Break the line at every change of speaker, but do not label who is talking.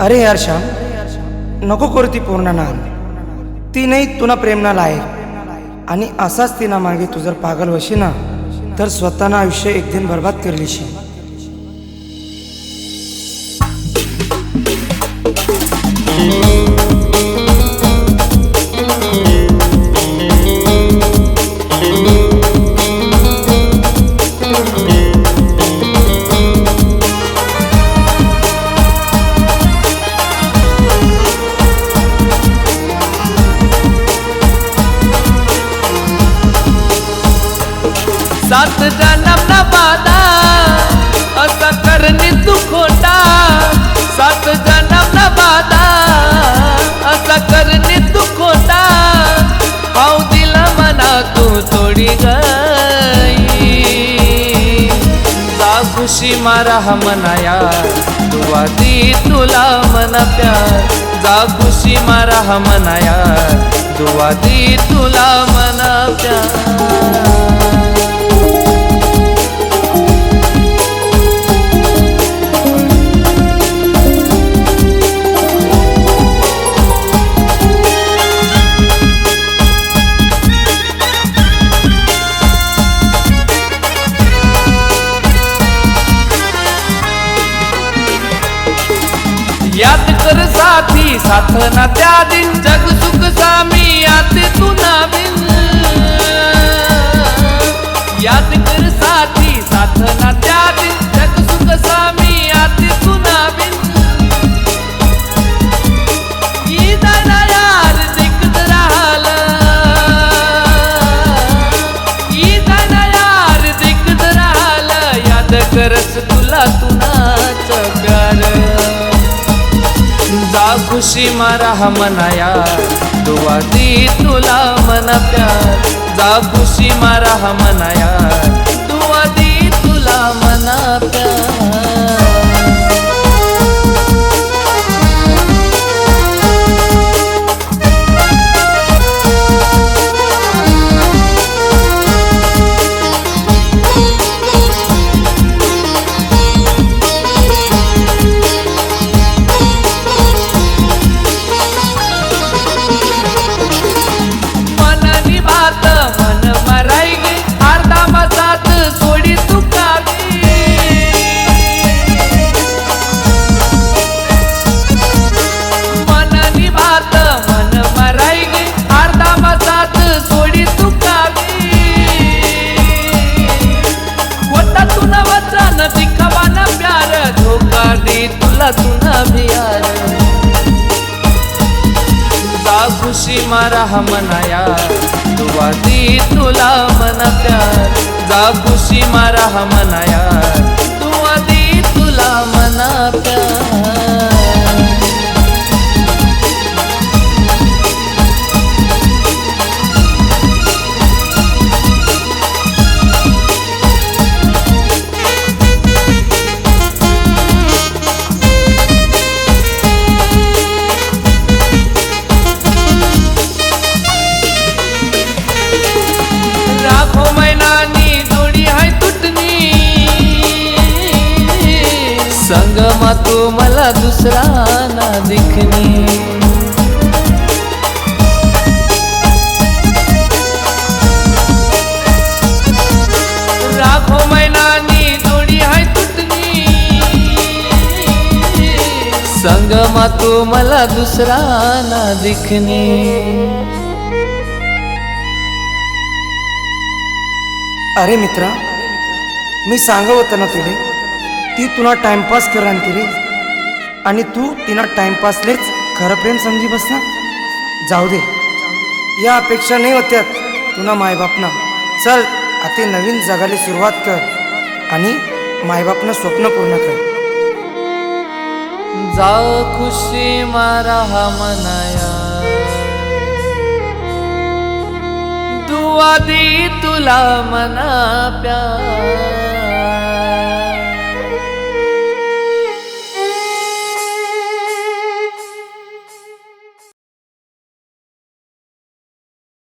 अरे यार श्याम नको करू ती पूर्ण नाम ती नाही तुना प्रेमना लायक आणि असाच तिना मागे तू जर पागल वशी ना तर स्वतःनं आयुष्य एक दिन बर्बाद करलीशी
you. मारा हा मनाया तू दी तुला मना प्यार. जा खुशी मारा हा मनाया तू दी तुला मना प्यार. याद कर साथी साथ ना त्या दिन. जग सुख सामी आते तू नाविन. याद कर साथी साथ ना त्या दिन. जग सुख सामी आते तू नाविन. ईदाना यार दिखत खुशी मारा हा मनाया. दुवा दी तुला मन प्यार. जा खुशी मारा हा मनाया. दुवा दी तुला मना प्यार. मनाया दुआ दी तुला मन प्यार जा खुशी मारा हा मनाया दुआ दी तुला मना प्यार। ना दिखनी राखो तू मला दुसरा ना दिखनी.
अरे मित्रा मी सांगवत ना तुले ती तुला टाइमपास कर आणते रे आणि तू तिना टाइमपासलेच खरं प्रेम समजी बस ना? जाऊ दे. या अपेक्षा नाही होत्यात तुला मायबापना चल आता नवीन जगाला सुरुवात कर. आणि मायबापनं स्वप्न पूर्ण कर.
जा खुशी मारा हा मनाया. दुआ दी तुला मना प्यार.